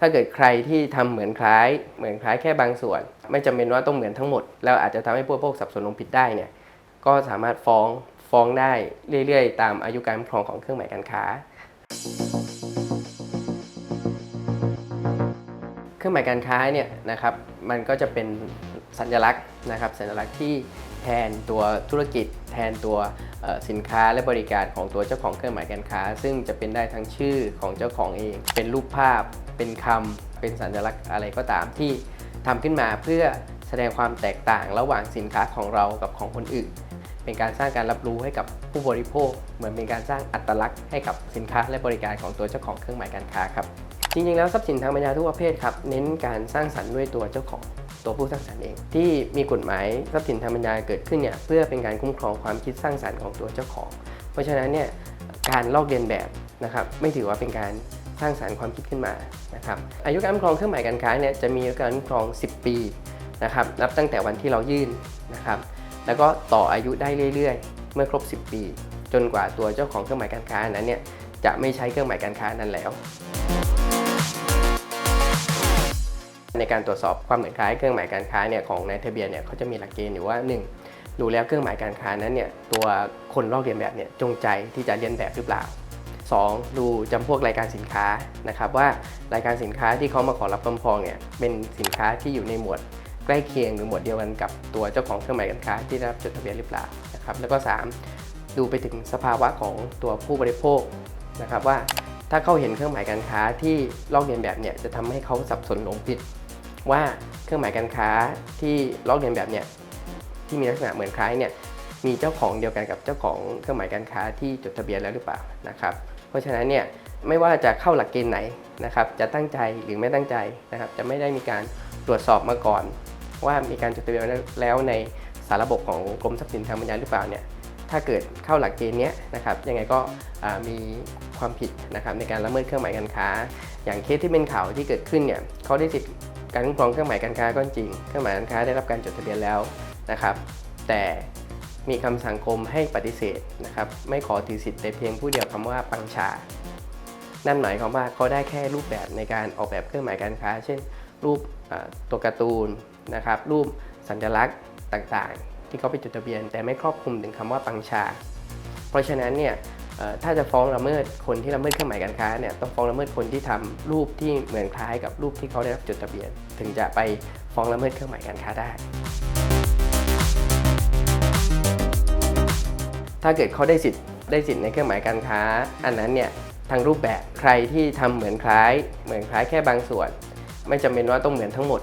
ถ้าเกิดใครที่ทำเหมือนคล้าย เหมือนคล้ายแค่บางส่วน ไม่จำเป็นว่าต้องเหมือนทั้งหมด แล้วอาจจะทำให้ผู้บริโภคสับสนลงผิดได้เนี่ยก็สามารถฟ้องฟ้องได้เรื่อยๆ ตามอายุการครองของเครื่องหมายการค้า เครื่องหมายการค้าเนี่ยนะครับมันก็จะเป็น สัญลักษณ์นะครับสัญลักษณ์ที่แทนตัวธุรกิจ แทนตัวสินค้าและบริการของตัวเจ้าของเครื่องหมายการค้า ซึ่งจะเป็นได้ทั้งชื่อของเจ้าของเอง เป็นรูปภาพ เป็นคำเป็นสัญลักษณ์อะไรก็ตามที่ทำขึ้นมาเพื่อแสดงความแตกต่างระหว่างสินค้าของเรากับของคนอื่น เป็นการสร้างการรับรู้ให้กับผู้บริโภค เหมือนเป็นการสร้างอัตลักษณ์ให้กับสินค้าและบริการของตัวเจ้าของเครื่องหมายการค้าครับจริงๆแล้วทรัพย์สินทางปัญญาทุกประเภทครับเน้นการสร้างสรรค์ด้วยตัวเจ้าของ ตัวผู้สร้างสรรค์เอง ที่มีกฎหมายทรัพย์สินทางปัญญาเกิดขึ้นเนี่ยเพื่อเป็นการคุ้มครองความคิดสร้างสรรค์ของตัวเจ้าของ เพราะฉะนั้นเนี่ยการลอกเลียนแบบนะครับไม่ถือว่าเป็นการสร้างสรรค์ความคิดขึ้นมานะครับอายุการคุ้มครองเครื่องหมายการค้าเนี่ยจะมีอายุการคุ้มครอง 10 ปีนะครับนับตั้งแต่วันที่เรายื่นนะครับแล้วก็ต่ออายุได้เรื่อยๆ เมื่อครบ 10 ปี จนกว่าตัวเจ้าของเครื่องหมายการค้านั้นเนี่ยจะไม่ใช้เครื่องหมายการค้านั้นแล้ว ในการตรวจสอบความเหมือนคล้ายเครื่องหมายการค้าเนี่ยของนายทะเบียนเนี่ยเขาจะมีหลักเกณฑ์อยู่ว่า 1. ดูแล้วเครื่องหมายการค้านั้นเนี่ยตัวคนลอกเลียนแบบเนี่ยจงใจที่จะเลียนแบบหรือเปล่า 2. ดูจำพวกรายการสินค้านะครับว่ารายการสินค้าที่เขามาขอรับคำฟ้องเนี่ยเป็นสินค้าที่อยู่ในหมวดใกล้เคียงหรือหมวดเดียวกันกับตัวเจ้าของเครื่องหมายการค้าที่ได้รับจดทะเบียนหรือเปล่านะครับแล้วก็ 3. ดูไปถึงสภาวะของตัวผู้บริโภคนะครับว่าถ้าเขาเห็นเครื่องหมายการค้าที่ลอกเลียนแบบเนี่ยจะทำให้เขาสับสนหลงผิด ว่าเครื่องหมายการค้าที่ลอกเลียนแบบเนี่ยที่มีลักษณะเหมือนคล้ายเนี่ยมีเจ้าของเดียวกันกับเจ้าของเครื่องหมายการค้าที่จดทะเบียนแล้วหรือเปล่านะครับ เพราะฉะนั้นเนี่ยไม่ว่าจะเข้าหลักเกณฑ์ไหนนะครับจะตั้งใจหรือไม่ตั้งใจนะครับจะไม่ได้มีการตรวจสอบมาก่อน ว่ามีการจดทะเบียนแล้วในสารระบบของกรมทรัพย์สินทางปัญญาหรือเปล่าเนี่ยถ้าเกิดเข้าหลักเกณฑ์นี้นะครับยังไงก็มีความผิดนะครับในการละเมิดเครื่องหมายการค้า อย่างเคสที่เป็นข่าวที่เกิดขึ้นเนี่ยเขาได้สิทธิ การคุ้มครองเครื่องหมายการค้าก็จริง เครื่องหมายการค้าได้รับการจดทะเบียนแล้วนะครับ แต่มีคำสั่งคมให้ปฏิเสธนะครับ ไม่ขอถือสิทธิ์แต่เพียงผู้เดียวคำว่าปังชา นั่นหมายความว่าเขาได้แค่รูปแบบในการออกแบบเครื่องหมายการค้า เช่น รูปตัวการ์ตูนนะครับ รูปสัญลักษณ์ต่างๆ ที่เขาไปจดทะเบียน แต่ไม่ครอบคลุมถึงคำว่าปังชา เพราะฉะนั้นเนี่ย ถ้าจะฟ้องละเมิดคนที่ละเมิดเครื่องหมายการค้าเนี่ยต้องฟ้องละเมิดคนที่ทำรูปที่เหมือนคล้ายกับรูปที่เขาได้รับจดทะเบียน ถึงจะไปฟ้องละเมิดเครื่องหมายการค้าได้ ถ้าเกิดเขาได้สิทธิ์ได้สิทธิ์ในเครื่องหมายการค้า อันนั้นเนี่ยทางรูปแบบใครที่ทำเหมือนคล้าย เหมือนคล้ายแค่บางส่วน ไม่จำเป็นว่าต้องเหมือนทั้งหมด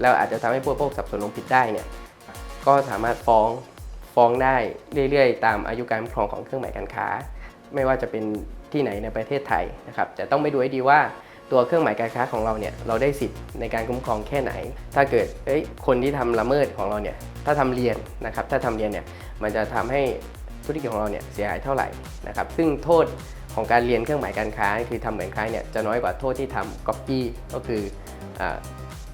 แล้วอาจจะทำให้ผู้บริโภคสับสนลงผิดได้เนี่ยก็สามารถฟ้องฟ้องได้เรื่อยๆ ตามอายุการคุ้มครองของเครื่องหมายการค้า ไม่ว่าจะเป็นที่ไหนในประเทศไทยนะครับแต่ต้องไปดูให้ดีว่าตัวเครื่องหมายการค้าของเราเนี่ยเราได้สิทธิ์ในการคุ้มครองแค่ไหน ถ้าเกิดเอ้ยคนที่ทำละเมิดของเราเนี่ยถ้าทำเรียนนะครับถ้าทำเรียนเนี่ยมันจะทำให้ธุรกิจของเราเนี่ยเสียหายเท่าไหร่นะครับซึ่งโทษของการเรียนเครื่องหมายการค้าคือทำเหมือนคล้ายเนี่ยจะน้อยกว่าโทษที่ทำก๊อปปี้ก็คือ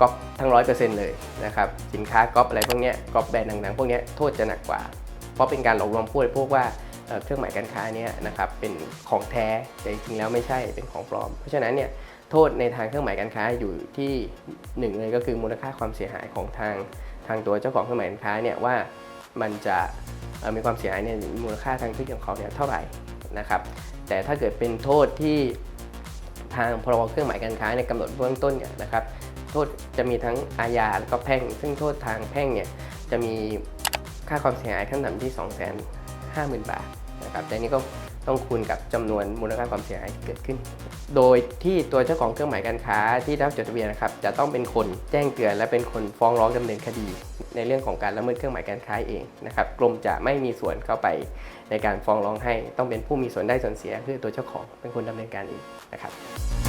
ก๊อปทั้งร้อยเปอร์เซ็นต์เลยนะครับสินค้าก๊อปอะไรพวกนี้ก๊อปแบรนด์ดังๆพวกนี้โทษจะหนักกว่า เพราะเป็นการหลอกลวงผู้บริโภคว่า เครื่องหมายการค้าเนี้นะครับเป็นของแท้แต่จริงๆแล้วไม่ใช่เป็นของปลอม เพราะฉะนั้นเนี่ยโทษในทางเครื่องหมายการค้าอยู่ที่หนึ่งเลยก็คือมูลค่าความเสียหายของทางทางตัวเจ้าของเครื่องหมายการค้าเนี่ยว่ามันจะมีความเสียหายเนี่ยมูลค่าทางธุรกิจของเขาเนี่ยเท่าไหร่นะครับ แต่ถ้าเกิดเป็นโทษที่ทางพรบเครื่องหมายการค้าเนี่ยกำหนดเบื้องต้นเนี่ยนะครับ โทษจะมีทั้งอาญาและก็แพ่ง ซึ่งโทษทางแพ่งเนี่ยจะมีค่าความเสียหายขั้นต่ำที่ 2 5 0 0 0 0 บาท นะครับแต่นี่ก็ต้องคูณกับจำนวนมูลค่าความเสียหายที่เกิดขึ้น โดยที่ตัวเจ้าของเครื่องหมายการค้าที่ได้รับจดทะเบียนนะครับจะต้องเป็นคนแจ้งเตือนและเป็นคนฟ้องร้องดำเนินคดี ในเรื่องของการละเมิดเครื่องหมายการค้าเองนะครับกรมจะไม่มีส่วนเข้าไปในการฟ้องร้องให้ ต้องเป็นผู้มีส่วนได้ส่วนเสียคือตัวเจ้าของเป็นคนดำเนินการเองนะครับ